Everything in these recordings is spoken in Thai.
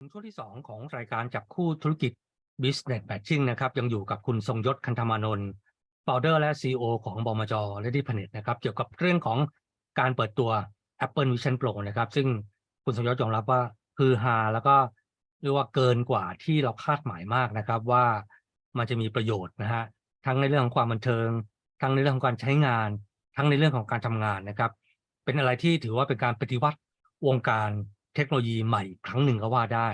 ช่วงที่ 2 ของรายการจับคู่ธุรกิจ Business Matching นะครับยังอยู่กับคุณทรงยศคันธมานนท์ Founder และ CEO ของบมจ Ready Planet นะครับ เกี่ยวกับเรื่องของการเปิดตัว Apple Vision Pro นะครับ ซึ่งคุณทรงยศยอมรับว่าฮือฮาแล้วก็เรียกว่าเกินกว่าที่เราคาดหมายมากนะครับว่ามันจะมีประโยชน์นะฮะทั้งในเรื่องของความบันเทิง ทั้งในเรื่องของการใช้งาน ทั้งในเรื่องของการทำงานนะครับ เป็นอะไรที่ถือว่าเป็นการปฏิวัติวงการ เทคโนโลยีใหม่ครั้งหนึ่งก็ว่าได้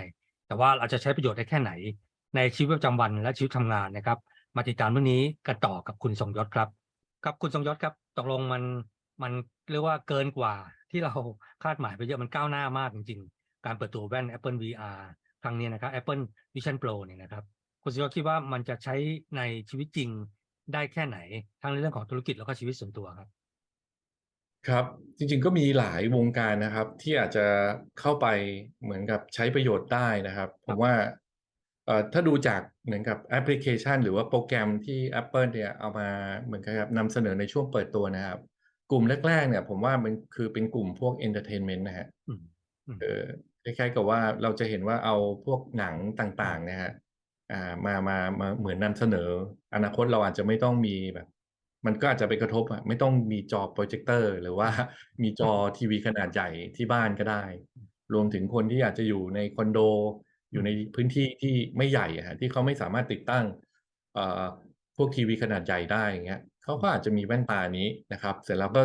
แต่ว่าเราจะใช้ประโยชน์ได้แค่ไหน ในชีวิตประจำวันและชีวิตทำงานนะครับ มาติดตามเรื่องนี้กันต่อกับคุณทรงยศครับครับคุณทรงยศครับตกลงมันมันเรียกว่าเกินกว่าที่เราคาดหมายไปเยอะมันก้าวหน้ามากจริง ๆ การเปิดตัวแว่น Apple VR ครั้งนี้นะครับ Apple Vision Pro เนี่ยนะครับคุณทรงยศคิดว่ามันจะใช้ในชีวิตจริงได้แค่ไหน ทั้งในเรื่องของธุรกิจแล้วก็ชีวิตส่วนตัวครับ ครับ จริงๆก็มีหลายวงการนะครับ ที่อาจจะเข้าไปเหมือนกับใช้ประโยชน์ได้นะครับคผรับมว่าเอ่อถ้าดูจากเหมือนกับแอปพลิเคชัน หรือว่าโปรแกรมที่ Apple เนี่ยเอามาเหมือนกับนำเสนอในช่วงเปิดตัวนะครับ กลุ่มแรกๆเนี่ยผมว่ามันคือเป็นกลุ่มพวก Entertainment นะครับอืมอืมเอ่อคล้ายๆกับว่าเราจะเห็นว่าเอาพวกหนังต่างๆ นะครับอ่ามามามาเหมือนนำเสนอ อนาคตเราอาจจะไม่ต้องมีแบบ มันก็อาจจะไปกระทบอะไม่ต้องมีจอโปรเจคเตอร์หรือว่ามีจอทีวีขนาดใหญ่ที่บ้านก็ได้ รวมถึงคนที่อาจจะอยู่ในคอนโด อยู่ในพื้นที่ที่ไม่ใหญ่อะครับที่เขาไม่สามารถติดตั้งเอ่อพวกทีวีขนาดใหญ่ได้อย่างเงี้ยเขาก็อาจจะมีแว่นตานี้นะครับ เสร็จแล้วก็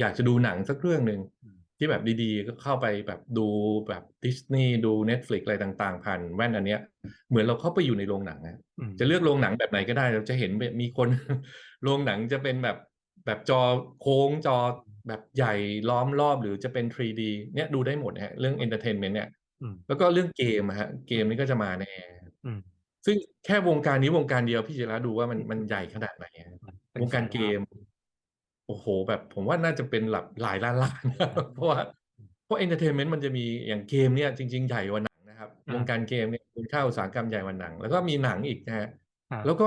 อยากจะดูหนังสักเรื่องหนึ่งอืม ที่แบบดีๆ ก็เข้าไปแบบดูแบบดิสนีย์ดู Netflix อะไรต่างๆ ผ่านแว่นอันเนี้ย เหมือนเราเข้าไปอยู่ในโรงหนังอะอืมจะเลือกโรงหนังแบบไหนก็ได้เราจะเห็นแบบมีคน โรงหนังจะเป็นแบบแบบจอโค้งจอแบบใหญ่ล้อมรอบหรือจะเป็น 3D เนี่ยดูได้หมดนะฮะเรื่อง Entertainment เนี่ยอืมแล้วก็เรื่องเกมอะฮะเกมนี่ก็จะมาแน่อืมซึ่งแค่วงการนี้วงการเดียวพี่จิระดูว่ามันมันใหญ่ขนาดไหนอะเป็นวงการแสนเกล้านม โอ้โห แบบผมว่าน่าจะเป็นหลักหลายล้านล้านเพราะว่าเพราะ Entertainment มันจะมีอย่างเกมเนี่ยจริง ๆ ใหญ่กว่าหนังนะครับอ่าวงการเกมเนี่ยมูลค่าอุตสาหกรรมใหญ่กว่าหนัง แล้วก็มีหนังอีกนะฮะครับแล้วก็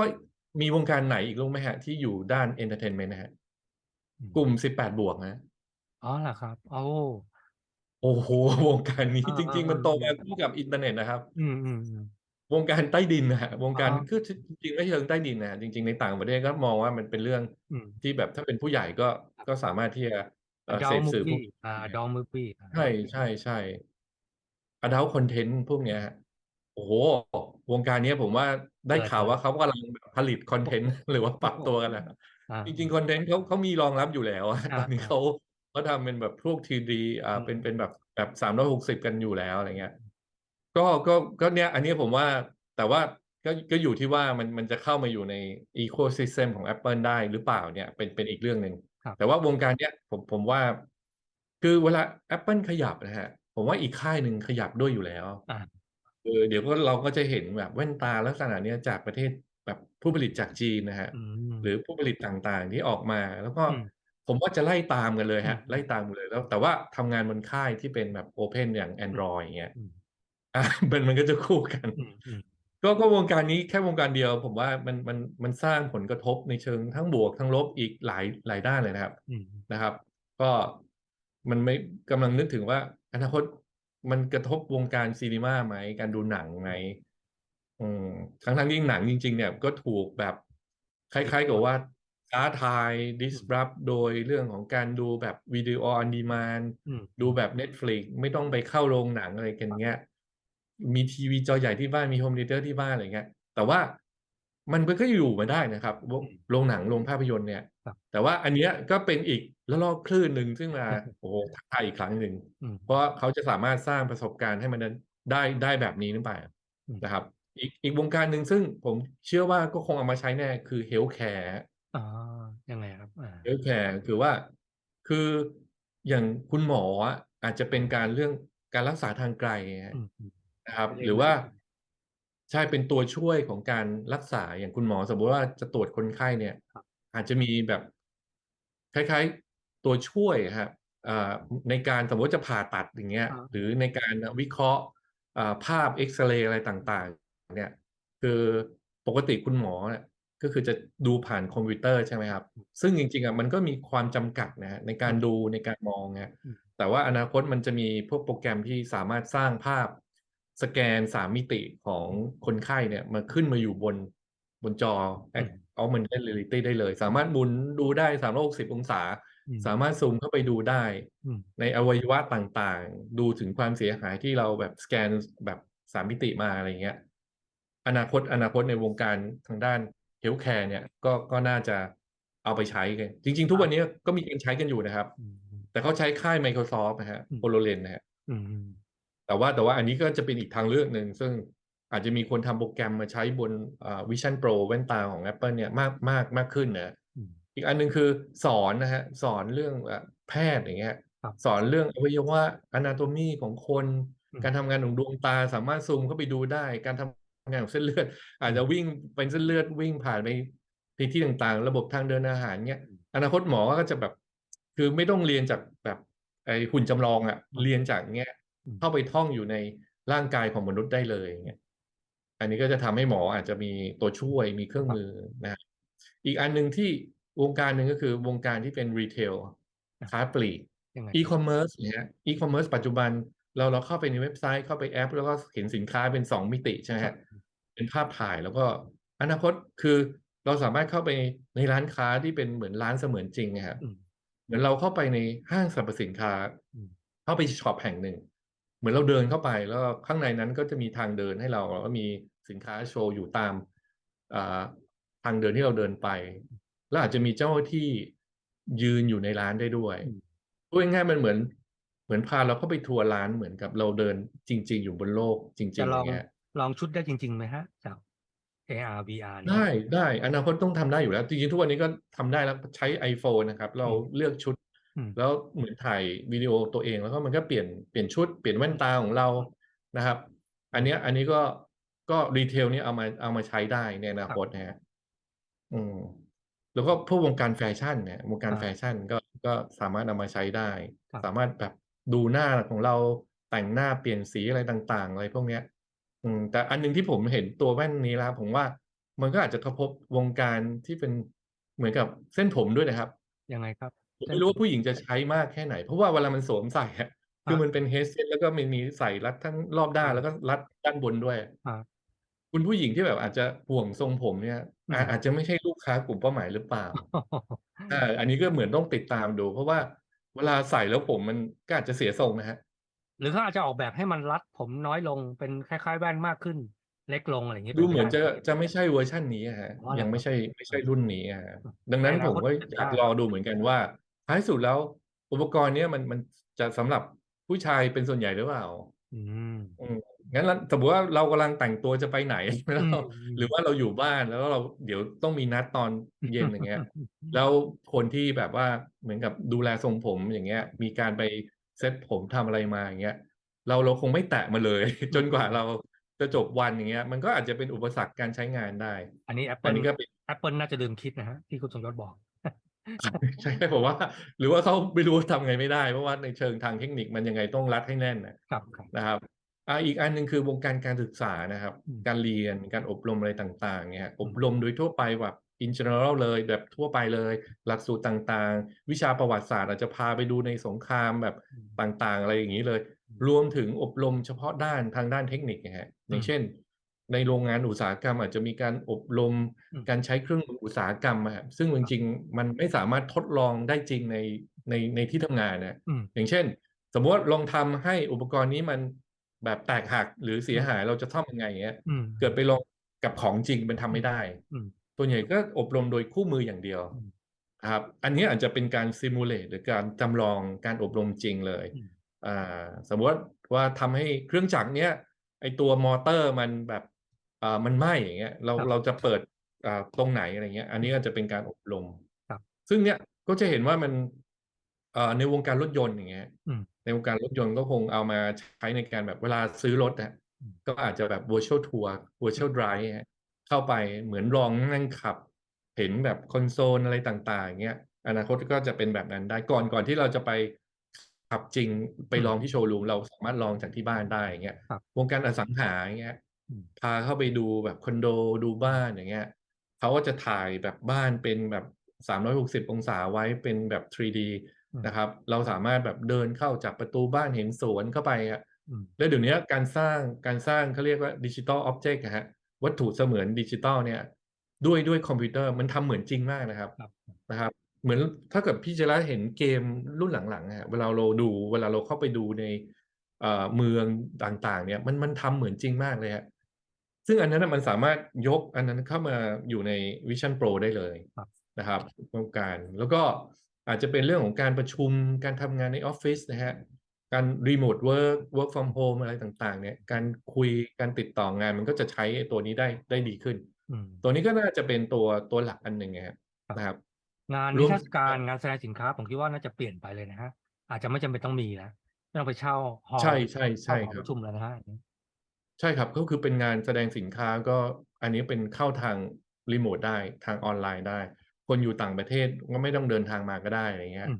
มีวงการไหนอีกรู้ไหมฮะ ที่อยู่ด้าน Entertainment นะฮะอืมกลุ่ม18บวกนะอ๋อเหรอครับโอ้โอ้โหวงการนี้อ่าจริง ๆ มันโตอ่ามาคู่กับอินเทอร์เน็ตนะครับ อืมอืมอืม วงการใต้ดินนะฮะวงการอ๋อคือจริงๆไม่เชิงใต้ดินนะฮะจริง ๆในต่างประเทศก็มองว่ามันเป็นเรื่องอืมที่แบบถ้าเป็นผู้ใหญ่ก็ก็สามารถที่จะเอ่อเส adult พสื่อพวก movie อ่า adult movie อ่าใช่ใช่ใช่ adult content พวกเนี้ยฮะโอ้โห วงการเนี้ยผมว่าได้เกิดข่าวเลยว่าเขาผลิตผลิตคอนเทนต์หรือว่าปรับตัวกันนะครับอ่าจริงๆคอนเทนต์เขาเขามีรองรับอยู่แล้วอะอ่าตอนนี้อ่าเขาเขาทำเป็นแบบพวก 3D อ่าอืมเป็นเป็นแบบแบบสามร้อยหกสิบกันอยู่แล้วอะไรเงี้ย ก็ก็ก็เนี่ยอันนี้ผมว่าแต่ว่าก็ก็อยู่ที่ว่ามันมันจะเข้ามาอยู่ใน ecosystem ของ Apple ได้หรือเปล่าเนี่ยเป็นเป็นอีกเรื่องหนึ่งครับแต่ว่าวงการเนี้ยผมผมว่า คือเวลา Apple ขยับนะฮะ ผมว่าอีกค่ายหนึ่งขยับด้วยอยู่แล้วอ่าเออเดี๋ยวก็เราก็จะเห็นแบบแว่นตาลักษณะเนี้ยจากประเทศแบบผู้ผลิตจากจีนนะฮะอืมหรือผู้ผลิตต่างๆที่ออกมาแล้วก็อืมผมว่าจะไล่ตามกันเลยอืฮะมไล่ตามกันเลยแล้ว แต่ว่าทำงานบนค่ายที่เป็นแบบ Open อย่างอืม Android อย่างเงี้ย อืมอามันมันก็จะคู่กันอืมอืมก็ก็วงการนี้แค่วงการเดียว ผมว่ามันมันมันสร้างผลกระทบในเชิงทั้งบวกทั้งลบอีกหลายหลายด้านเลยนะครับอืมนะครับ ก็มันไม่กำลังนึกถึงว่าอนาคตมันกระทบวงการซีนิมาไหมการดูหนังไหมอืมทั้งๆที่หนังจริง ๆ เนี่ยก็ถูกแบบคปิดล้ายๆตักับวว่าท้าทายอืม disrupt โดยเรื่องของการดูแบบวิดีโอ on demand อืมดูแบบ Netflix ไม่ต้องไปเข้าโรงหนังอะไรกันเงี้ย มีทีวีจอใหญ่ที่บ้านมีโฮมธีเตอร์ที่บ้านอะไรเงี้ยแต่ว่ามันก็อยู่มาได้นะครับวอืงมโรงหนังโรงภาพยนตร์เนี่ยครับแต่ว่าอันเนี้ยก็เป็นอีกระลอกคลื่นหนึ่งซึ่งมาโอ้โฮท้าทายอีกครั้งหนึ่งอืมเพราะว่าเขาจะสามารถสร้างประสบการณ์ให้มันนั้นได้ได้แบบนี้หรือเปล่าอืมนะครับ อีกอีกวงการหนึ่งซึ่งผมเชื่อว่าก็คงเอามาใช้แน่คือ Healthcare ครับอ๋อยังไงครับอา Healthcare คือว่าคืออย่างคุณหมออะอาจจะเป็นการเรื่องการรักษาทางไกลครัอืบมอืม นะครับเป็นหรือ remote ว่าใช่เป็นตัวช่วยของการรักษาอย่างคุณหมอ สมมุติว่าจะตรวจคนไข้เนี่ยครับอาจจะมีแบบคล้ายๆตัวช่วยอะครับอ่าในการสมมุติจะผ่าตัดอย่างเงี้ยอาหรือในการวิเคราะห์อ่าภาพเอกซเรย์อะไรต่างๆ เนี่ย คือปกติคุณหมอเนี่ยก็คือจะดูผ่านคอมพิวเตอร์ใช่ไหมครับอืมซึ่งจริงๆอะมันก็มีความจำกัดนะครับในกาอืรมดูในการมองครับอืมแต่ว่าอนาคตมันจะมีพวกโปรแกรมที่สามารถสร้างภาพ สแกนสามมิติของคนไข้เนี่ยมาขึ้นมาอยู่บนบนจออืม augmented reality ได้เลย สามารถหมุนดูได้360องศาอืมสามารถซูมเข้าไปดูได้อืมในอวัยวะต่างๆ ดูถึงความเสียหายที่เราแบบสแกนแบบสามมิติมาอะไรเงี้ย อนาคตอนาคตในวงการทางด้านเฮลท์แคร์เนี่ยก็ก็น่าจะเอาไปใช้กัน จริง ๆ ทุกวันนี้ก็มีการใช้กันอยู่นะครับอืมอืมแต่เขาใช้ค่าย Microsoft นะฮะอืมโ o โลเลนนะฮะอืมอืม แต่ว่าแต่ว่าอันนี้ก็จะเป็นอีกทางเลือกหนึ่งซึ่งอาจจะมีคนทำโปรแกรมมาใช้บนอ่า Vision Pro แว่นตาของ Apple เนี่ยมากมากมากขึ้นนะอืมอีกอันหนึงคือสอนนะฮะสอนเรื่องอะแพทย์อย่างเงี้ยครับสอนเรื่องอวัยวะ anatomy ของคนอืมการทำงานของดวงตาสามารถซูมเข้าไปดูได้ การทำงานของเส้นเลือด อาจจะวิ่งเป็นเส้นเลือดวิ่งผ่านไปในที่ต่างๆ ระบบทางเดินอาหารเงี้ยอนาคตหมอก็จะแบบ คือไม่ต้องเรียนจากแบบไอ้หุ่นจำลองอะเรียนจากเงี้ยอืม เข้าไปท่องอยู่ในร่างกายของมนุษย์ได้เลยเงี้ยอันนี้ก็จะทำให้หมออาจจะมีตัวช่วยมีเครื่องมือนะฮะอีกอันหนึ่งที่วงการหนึ่งก็คือวงการที่เป็นรีเทลค้าปลีกยังไงอีคอมเมิร์ซเนี่ยอีคอมเมิร์ซปัจจุบันเราเราเข้าไปในเว็บไซต์เข้าไปแอป แล้วก็เห็นสินค้าเป็นสองมิติใช่ไหมครัฮะบเป็นภาพถ่ายแล้วก็อนาคตคือเราสามารถเข้าไปในร้านค้าที่เป็นเหมือนร้านเสมือนจริงนะครับอืมเหมือนเราเข้าไปในห้างสรรพสินค้าอืมเข้าไปช็อปแห่งหนึ่ง เหมือนเราเดินเข้าไปแล้วข้างในนั้นก็จะมีทางเดินให้เราแล้วก็มีสินค้าโชว์อยู่ตามอ่าทางเดินที่เราเดินไป แล้วอาจจะมีเจ้าหน้าที่ยืนอยู่ในร้านได้ด้วยอืมพูดง่ายๆมันเหมือน เหมือนพาเราเข้าไปทัวร์ร้านเหมือนกับเราเดินจริง ๆ อยู่บนโลกจริงๆจะอลองย่างเงี้ยลองชุดได้จริงๆไหมฮะจาก AR VR เนี่ยได้ได้อนาคตต้องทำได้อยู่แล้ว จริงๆทุกวันนี้ก็ทำได้แล้วใช้ iPhone นะครับ เราอืมเลือกชุดอืม แล้วเหมือนถ่ายวิดีโอตัวเองแล้วก็มันก็เปลี่ยนเปลี่ยนชุดเปลี่ยนแว่นตาของเรานะครับ อันเนี้ยอันนี้ก็ก็รีเทลเนี่ยเอามาเอามาใช้ได้ในอนาคตนะฮะอืมแล้วก็พวกวงการแฟชั่นเนี่ยวงการครับแฟชั่นก็ก็สามารถนำมาใช้ได้ครับสามารถแบบดูหน้าของเราแต่งหน้าเปลี่ยนสีอะไรต่าง ๆ อะไรพวกเนี้ย อืม แต่อันหนึงที่ผมเห็นตัวแว่นนี้แล้วผมว่ามันก็อาจจะกระทบวงการที่เป็นเหมือนกับเส้นผมด้วยนะครับ ยังไงครับผม ไม่รู้ว่าผู้หญิงจะใช้มากแค่ไหน เพราะว่าเวลามันสวมใส่อะคือมันเป็นเฮดเซ็ตแล้วก็มันมีใส่รัดทั้งรอบด้านแล้วก็รัดด้านบนด้วยอ่าคุณผู้หญิงที่แบบอาจจะห่วงทรงผมเนี่ยอืมอาอาจจะไม่ใช่ลูกค้ากลุ่มเป้าหมายหรือเปล่าอ่าอันนี้ก็เหมือนต้องติดตามดู เพราะว่าเวลาใส่แล้วผมมันก็อาจจะเสียทรงนะฮะ หรือเขาอาจจะออกแบบให้มันรัดผมน้อยลงเป็นคล้ายๆแว่นมากขึ้น เล็กลงอะไรอย่างเงี้ยดูเหมือนป็จะไปได้จะไม่ใช่เวอร์ชันนี้อะฮะอ๋อเหรอยังไม่ใช่ไม่ใช่รุ่นนี้อะฮะอืมดังนั้นในอนาผมคตก็เป็นอยากได้รอดูเหมือนกันว่า ท้ายสุดแล้วอุปกรณ์เนี้ยมันมันจะสำหรับผู้ชายเป็นส่วนใหญ่หรือเปล่า อืมอืมงั้นแล้วสมมติว่าเรากำลังแต่งตัวจะไปไหนแล้วเราอืมหรือว่าเราอยู่บ้านแล้วเราเดี๋ยวต้องมีนัดตอนเย็นอย่างเงี้ย แล้วคนที่แบบว่าเหมือนกับดูแลทรงผมอย่างเงี้ย มีการไปเซ็ตผมทำอะไรมาอย่างเงี้ย เราเราคงไม่แตะมาเลย จนกว่าเราจะจบวันอย่างเงี้ย มันก็อาจจะเป็นอุปสรรคการใช้งานได้ อันนี้อัน Apple นี้ก็เป็น Apple น่าจะลืมคิดนะฮะที่คุณสมยศบอก ใช่ผมว่า หรือว่าเขาไม่รู้ทำไงไม่ได้ เพราะว่าในเชิงทางเทคนิคมันยังไงต้องรัดให้แน่นนะครับครับนะครับอ่าอีกอันหนึ่งคือวงการการศึกษานะครับอืมการเรียนการอบรมอะไรต่างๆเนี่ยอบรมโดยทั่วไปแบบ in general เลยแบบทั่วไปเลย หลักสูตรต่างๆ วิชาประวัติศาสตร์อาจจะพาไปดูในสงครามแบบอืมต่างๆ อะไรอย่างนี้เลย รวมถึงอบรมเฉพาะด้านทางด้านเทคนิคนะฮะอย่างเช่น ในโรงงานอุตสาหกรรม อาจจะมีการอบรมอืมการใช้เครื่องมืออุตสาหกรรมอะครับซึ่งจริงๆมันไม่สามารถทดลองได้จริงในในในที่ทำงานนะอืมอย่างเช่น สมมติว่าลองทำให้อุปกรณ์นี้มันแบบแตกหักหรือเสียหายเราจะซ่อมยังไงอย่างเงี้ยอืมเกิดไปลองกับของจริงมันทำไม่ได้อืมตัวใหญ่ก็อบรมโดยคู่มืออย่างเดียวอืมนะครับอันนี้อาจจะเป็นการซิมูเลตหรือการจำลองการอบรมจริงเลยอืมอ่าสมมติว่าทำให้เครื่องจักรเนี้ยไอตัวมอเตอร์มันแบบอ่า มันไหม้อย่างเงี้ยเราครับเราจะเปิดอ่าตรงไหนอะไรเงี้ย อันนี้ก็จะเป็นการอบรมครับซึ่งเนี้ยก็จะเห็นว่ามันอ่าในวงการรถยนต์อย่างเงี้ยอืมในวงการรถยนต์ก็คงเอามาใช้ในการแบบเวลาซื้อรถอะอืมก็อาจจะแบบ virtual tour virtual drive ฮะเข้าไปเหมือนลองนั่งขับ เห็นแบบคอนโซลอะไรต่างๆเงี้ยอนาคตก็จะเป็นแบบนั้นได้ก่อนก่อนที่เราจะไปขับจริงไปลองที่โชว์รูมเราสามารถลองจากที่บ้านได้อย่างเงี้ยครับวงการอสังหาอย่างเงี้ยอืม พาเข้าไปดูแบบคอนโดดูบ้านอย่างเงี้ยเขาก็จะถ่ายแบบบ้านเป็นแบบ360องศาไว้เป็นแบบ 3D อืมนะครับ เราสามารถแบบเดินเข้าจากประตูบ้านเห็นสวนเข้าไปอะอืมแล้วเดี๋ยวนี้การสร้างการสร้างเขาเรียกว่าดิจิตอลอ็อบเจกต์ฮะวัตถุเสมือนดิจิตอลเนี่ยด้วยด้วยคอมพิวเตอร์มันทำเหมือนจริงมากนะครับครับนะครับ เหมือนถ้าเกิดพี่เจระเห็นเกมรุ่นหลังๆฮะเวลาเราดูเวลาเราเข้าไปดูในเอ่อเมืองต่างๆ เนี่ยมันมันทำเหมือนจริงมากเลยฮะ ซึ่งอันนั้นนะมันสามารถยกอันนั้นเข้ามาอยู่ใน Vision Pro ได้เลยครับนะครับโครงการแล้วก็อาจจะเป็นเรื่องของการประชุมการทำงานในออฟฟิศนะฮะการรีโมทเวิร์กเวิร์กฟอร์มโฮมอะไรต่างๆ เนี่ย การคุยการติดต่องานมันก็จะใช้ไอ้ตัวนี้ได้ได้ดีขึ้นอืมตัวนี้ก็น่าจะเป็นตัวตัวหลักอันหนึ่งไงฮะครับนะครับ งานรนิวมทรรศการงานแสดงสินค้าผมคิดว่าน่าจะเปลี่ยนไปเลยนะฮะอาจจะไม่จำเป็นต้องมีแล้วไม่ต้องไปเช่าหอใช่ใช่ใช่เช่าหอคปรับระชุมแล้วนะฮะ ใช่ครับก็คือเป็นงานแสดงสินค้าก็อันนี้เป็นเข้าทางรีโมทได้ทางออนไลน์ได้ คนอยู่ต่างประเทศก็ไม่ต้องเดินทางมาก็ได้อะไรเงี้ยอืม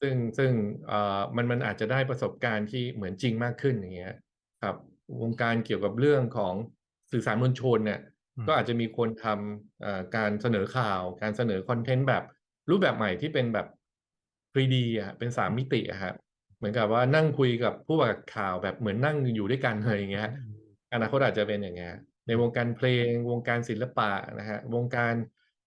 ซึ่งซึ่งเอ่อมันมันอาจจะได้ประสบการณ์ที่เหมือนจริงมากขึ้นอย่างเงี้ยครับวงการเกี่ยวกับเรื่องของสื่อสารมวลชนเนี่ยอืมก็อาจจะมีคนทำเอ่อการเสนอข่าว การเสนอคอนเทนต์แบบรูปแบบใหม่ที่เป็นแบบ 3D อะเป็นสามมิติอะครับเหมือนกับว่านั่งคุยกับผู้ประกาศข่าวแบบเหมือนนั่งอยู่ด้วยกันเลยอย่างเงี้ย อืมอนาคตอาจจะเป็นอย่างเงี้ยในวงการเพลง วงการศิลปะนะฮะวงการ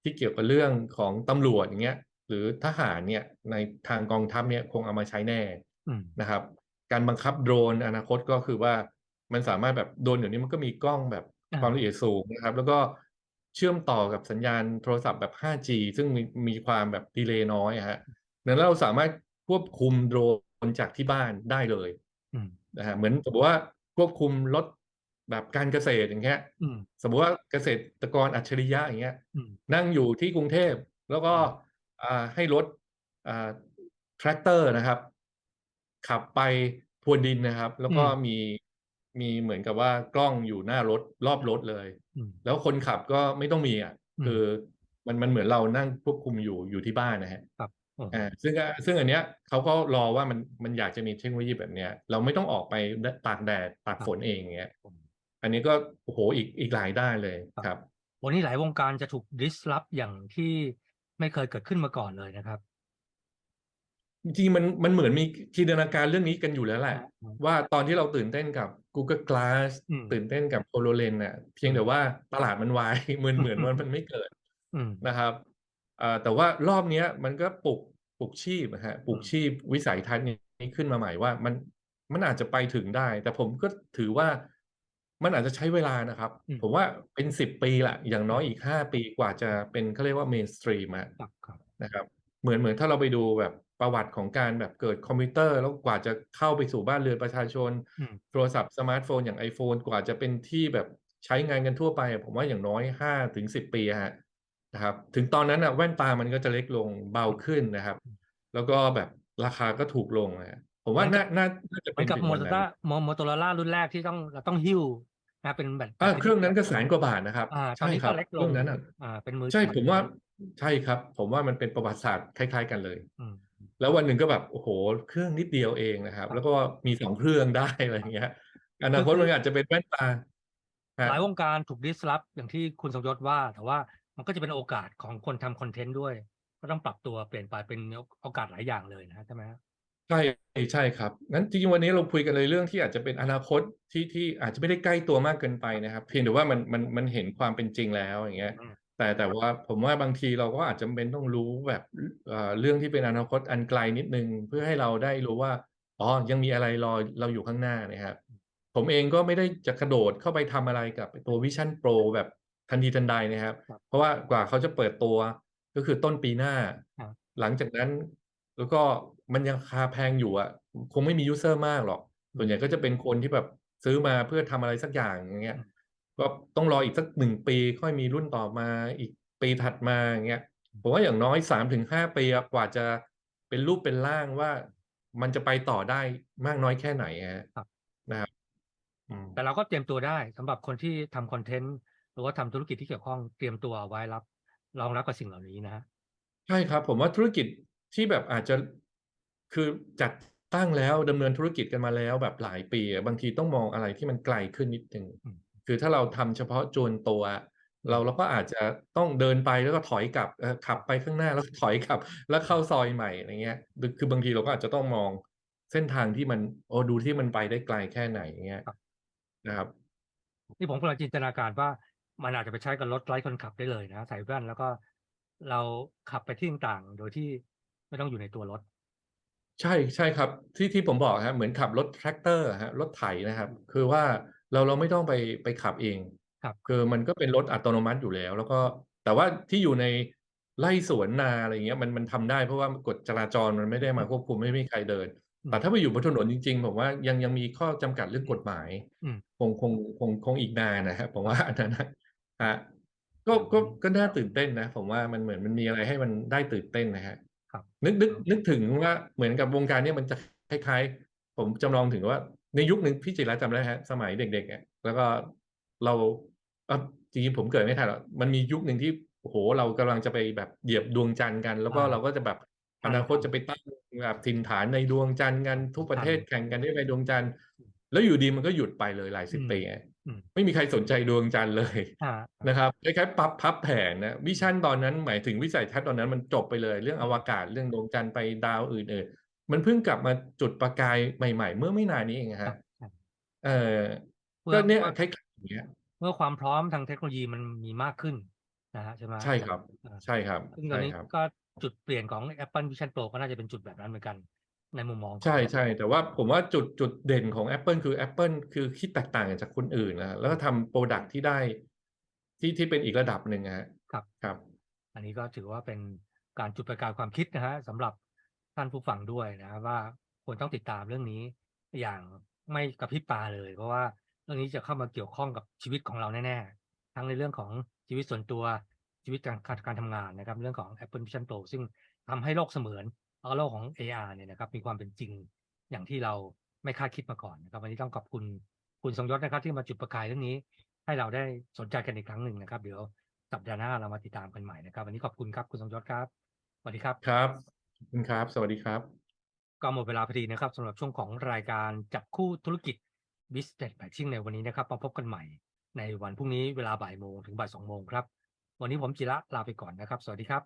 ที่เกี่ยวกับเรื่องของตำรวจอย่างเงี้ย หรือทหารเนี่ยในทางกองทัพเนี่ยคงเอามาใช้แน่อืมนะครับ การบังคับโดรนอนาคตก็คือว่ามันสามารถแบบโดรนเดี๋ยวนี้มันก็มีกล้องแบบอ่าความละเอียดสูงนะครับ แล้วก็เชื่อมต่อกับสัญญาณโทรศัพท์แบบ 5G ซึ่งมีมีความแบบดีเลย์น้อยอะฮะดังนั้นเราสามารถควบคุมโดรนจากที่บ้านได้เลยอืมนะฮะเหมือนสมมติว่าควบคุมรถ แบบการเกษตรอย่างเงี้ยอืมสมมติว่าเกษตรกรอัจฉริยะอย่างเงี้ยอืมนั่งอยู่ที่กรุงเทพแล้วก็อ่าให้รถอ่าแทรกเตอร์นะครับ ขับไปพรวนดินนะครับ แล้วก็อืมมีมีเหมือนกับว่ากล้องอยู่หน้ารถรอบรถเลยอืมแล้วคนขับก็ไม่ต้องมีอะอืมคือมันมันเหมือนเรานั่งควบคุมอยู่อยู่ที่บ้านนะฮะครับโอ้อ่าซึ่งอะซึ่งอันเนี้ยเขาก็รอว่ามันมันอยากจะมีเทคโนโลยีแบบเนี้ย เราไม่ต้องออกไปตากแดดตากฝนเองอย่างเงี้ย อันนี้ก็โอ้โหอีกอีกหลายด้านเลยครับ วันนี้หลายวงการจะถูก disrupt อย่างที่ไม่เคยเกิดขึ้นมาก่อนเลยนะครับจริงๆมันมันเหมือนมีจินตนาการเรื่องนี้กันอยู่แล้วแหละอืมว่าตอนที่เราตื่นเต้นกับ Google Glass อืมตื่นเต้นกับ HoloLens น่ะเพียงแต่ว่าตลาดมันวายเหมือนเหมือนว่ามันไม่เกิดอืมนะครับอ่าแต่ว่ารอบเนี้ยมันก็ปลุกปลุกชีพนะฮะปลุกอืมชีพวิสัยทัศน์นี้ขึ้นมาใหม่ว่ามันมันอาจจะไปถึงได้ แต่ผมก็ถือว่า มันอาจจะใช้เวลานะครับอืมผมว่าเป็นสิบปีละอย่างน้อยอีกห้าปีกว่าจะเป็นเขาเรียกว่าเมนสตรีมอะครับครับนะครับ เหมือนเหมือนถ้าเราไปดูแบบประวัติของการแบบเกิดคอมพิวเตอร์ แล้วกว่าจะเข้าไปสู่บ้านเรือนประชาชนอืมโทรศัพท์สมาร์ทโฟนอย่าง iPhone กว่าจะเป็นที่แบบใช้งานกันทั่วไป ผมว่าอย่างน้อยห้าถึงสิบปีอะฮะนะครับ ถึงตอนนั้นอะแว่นตามันก็จะเล็กลงเบาขึ้นนะครับ แล้วก็แบบราคาก็ถูกลงนะผมว่าเหมือนกัน่าบน่าน่าจะเหมืเป็อนนกับถึงโมวันโตนั้นร่าโมโตโรล่ารุ่นแรกที่ต้องเราต้องหิ้ว นะเป็นแบบอ่าแบบเครื่องนั้นก็แสนกว่าบาทนะครับอ่าตอนใช่นี้ครัก็บเล็กเคลรื่องงนั้นอะอ่าเป็นมือใช่ถือผมว่าใช่ครับ ผมว่ามันเป็นประวัติศาสตร์คล้าย ๆ กันเลยอืมแล้ววันหนึ่งก็แบบโอ้โห เครื่องนิดเดียวเองนะครับครับแล้วก็มีสองเครื่องได้อะไรอย่างเงี้ยอนาคตคือมันอาจจะเป็นแว่นตาฮะหลายวงการถูก disrupt อย่างที่คุณสมยศว่า แต่ว่ามันก็จะเป็นโอกาสของคนทำคอนเทนต์ด้วย ก็ต้องปรับตัวเปลี่ยนไปเป็นโอกาสหลายอย่างเลยนะใช่ไหมฮะ ใช่ใช่ครับงั้นจริงๆวันนี้เราคุยกันเลยเรื่องที่อาจจะเป็นอนาคตที่ที่อาจจะไม่ได้ใกล้ตัวมากเกินไปนะครับ เพียงแต่ว่ามันมันมันเห็นความเป็นจริงแล้วอย่างเงี้ยอืมแต่แต่ว่าผมว่าบางทีเราก็อาจจะเป็นต้องรู้แบบเอ่อเรื่องที่เป็นอนาคตอันไกลนิดนึง เพื่อให้เราได้รู้ว่าอ๋อยังมีอะไรรอเราอยู่ข้างหน้านะครับ ผมเองก็ไม่ได้จะกระโดดเข้าไปทำอะไรกับตัว Vision Pro แบบทันทีทันใดนะครับครับ เพราะว่ากว่าเขาจะเปิดตัวก็คือต้นปีหน้าครับหลังจากนั้นแล้วก็ มันยังราคาแพงอยู่อะ คงไม่มียูเซอร์มากหรอก ส่วนใหญ่ก็จะเป็นคนที่แบบซื้อมาเพื่อทำอะไรสักอย่างอย่างเงี้ยอืมก็ต้องรออีกสักหนึ่งปีค่อยมีรุ่นต่อมาอีกปีถัดมาอย่างเงี้ย ผมว่าอย่างน้อยสามถึงห้าปีอะกว่าจะเป็นรูปเป็นร่างว่ามันจะไปต่อได้มากน้อยแค่ไหนฮะครับนะครับอืมแต่เราก็เตรียมตัวได้สำหรับคนที่ทำคอนเทนต์หรือว่าทำธุรกิจที่เกี่ยวข้องเตรียมตัวไว้รับรองรับกับสิ่งเหล่านี้นะฮะใช่ครับ ผมว่าธุรกิจที่แบบอาจจะ คือจัดตั้งแล้วดำเนินธุรกิจกันมาแล้วแบบหลายปีอะบางทีต้องมองอะไรที่มันไกลขึ้นนิดนึงอืมคือถ้าเราทำเฉพาะโจรตัว เราเราก็อาจจะต้องเดินไปแล้วก็ถอยกลับเอ่อขับไปข้างหน้าแล้วก็ถอยกลับ แล้วเข้าซอยใหม่อะไรเงี้ยคือคือบางทีเราก็อาจจะต้องมองเส้นทางที่มันโอ้ดูที่มันไปได้ไกลแค่ไหนอย่างเงี้ยครับนะครับนี่ผมกำลังจินตนาการว่ามันอาจจะไปใช้กับรถไร้คนขับได้เลยนะใส่แว่นแล้วก็เราขับไปที่ต่างๆโดยที่ไม่ต้องอยู่ในตัวรถ ใช่ใช่ครับที่ที่ผมบอกฮะเหมือนขับรถแทรกเตอร์ฮะรถไถนะครับ คือว่าเราเราไม่ต้องไปไปขับเองครับ คือมันก็เป็นรถอัตโนมัติอยู่แล้ว แล้วก็แต่ว่าที่อยู่ในไร่สวนนาอะไรเงี้ยมันมันทำได้เพราะว่ากฎจราจรมันไม่ได้มาควบคุมไม่มีใครเดินอืมแต่ถ้าไปอยู่บนถนนจริงๆผมว่ายังยังมีข้อจำกัดเรื่องกฎหมายอืมคงคงคงคงอีกนานนะครับผมว่าอันนั้นนะฮะก็ก็ก็น่าตื่นเต้นนะ ผมว่ามันเหมือนมันมีอะไรให้มันได้ตื่นเต้นนะฮะ ครับนึกนึกนึกถึงว่าเหมือนกับวงการเนี้มันจะคล้ายๆ ผมจำลองถึงว่า ในยุคหนึ่งพี่จิรัตน์จำได้ฮะ สมัยเด็กๆอะแล้วก็เราเอ่อจริงๆผมเกิดไม่ทันหรอกมันมียุคหนึ่งที่โอ้โหเรากำลังจะไปแบบเหยียบดวงจันทร์กัน แล้วก็อ่าเราก็จะแบบทัอนนาคตจะไปตั้งแบบถิ่นฐานในดวงจันทร์กันทุกประเทศทันแข่งกันได้ไปดวงจันทร์แล้วอยู่ดีมันก็หยุดไปเลยหลายสิบอืมปีอะอืม ไม่มีใครสนใจดวงจันทร์เลยอ่านะครับคล้ายๆปับพับแผนนะวิชั่นตอนนั้นหมายถึงวิสัยทัศน์ตอนนั้นมันจบไปเลย เรื่องอวกาศเรื่องดวงจันทร์ไปดาวอื่นๆมันเพิ่งกลับมาจุดประกายใหม่ ๆ เมื่อไม่นานนี้เองครัฮะบครับเออเพื่ก็อเนี่ยเมื่อคล้ายๆอย่างเงี้ยเมื่อความพร้อมทางเทคโนโลยีมันมีมากขึ้นนะฮะใช่ไหมใช่ครับอ่าใช่ครับซึ่งตอนใช่นี้ครับก็จุดเปลี่ยนของ Apple Vision Pro ก็น่าจะเป็นจุดแบบนั้นเหมือนกัน ในมุมมองของ ใช่ใช่แต่ว่าผมว่าจุดจุดเด่นของ Apple คือ Apple คือคิดแตกต่างจากคนอื่นนะแล้วก็ทำโปรดักที่ได้ที่ที่เป็นอีกระดับหนึ่งนะฮะครับครับ อันนี้ก็ถือว่าเป็นการจุดประกายความคิดนะฮะสำหรับท่านผู้ฟังด้วยนะว่าควรต้องติดตามเรื่องนี้ อย่างไม่กระพริบตาเลย เพราะว่าเรื่องนี้จะเข้ามาเกี่ยวข้องกับชีวิตของเราแน่ๆ ทั้งในเรื่องของชีวิตส่วนตัวชีวิตการการการทำงานนะครับ เรื่องของ Apple Vision Pro ซึ่งทำให้โลกเสมือน แล้วก็โลกของ AR เนี่ยนะครับมีความเป็นจริงอย่างที่เราไม่คาดคิดมาก่อนนะครับวันนี้ต้องขอบคุณคุณทรงยศนะครับที่มาจุดประกายเรื่องนี้ ให้เราได้สนใจกันอีกครั้งหนึ่งนะครับ เดี๋ยวสัปดาห์หน้าเรามาติดตามกันใหม่นะครับ วันนี้ขอบคุณครับคุณทรงยศครับสวัสดีครับครับขอบคุณครับ สวัสดีครับ ก็หมดเวลาพอดีนะครับสำหรับช่วงของรายการจับคู่ธุรกิจ Business Matching ในวันนี้นะครับมาพบกันใหม่ ในวันพรุ่งนี้เวลาบ่ายโมงถึงบ่ายสองโมงครับ วันนี้ผมจิระลาไปก่อนนะครับ สวัสดีครับ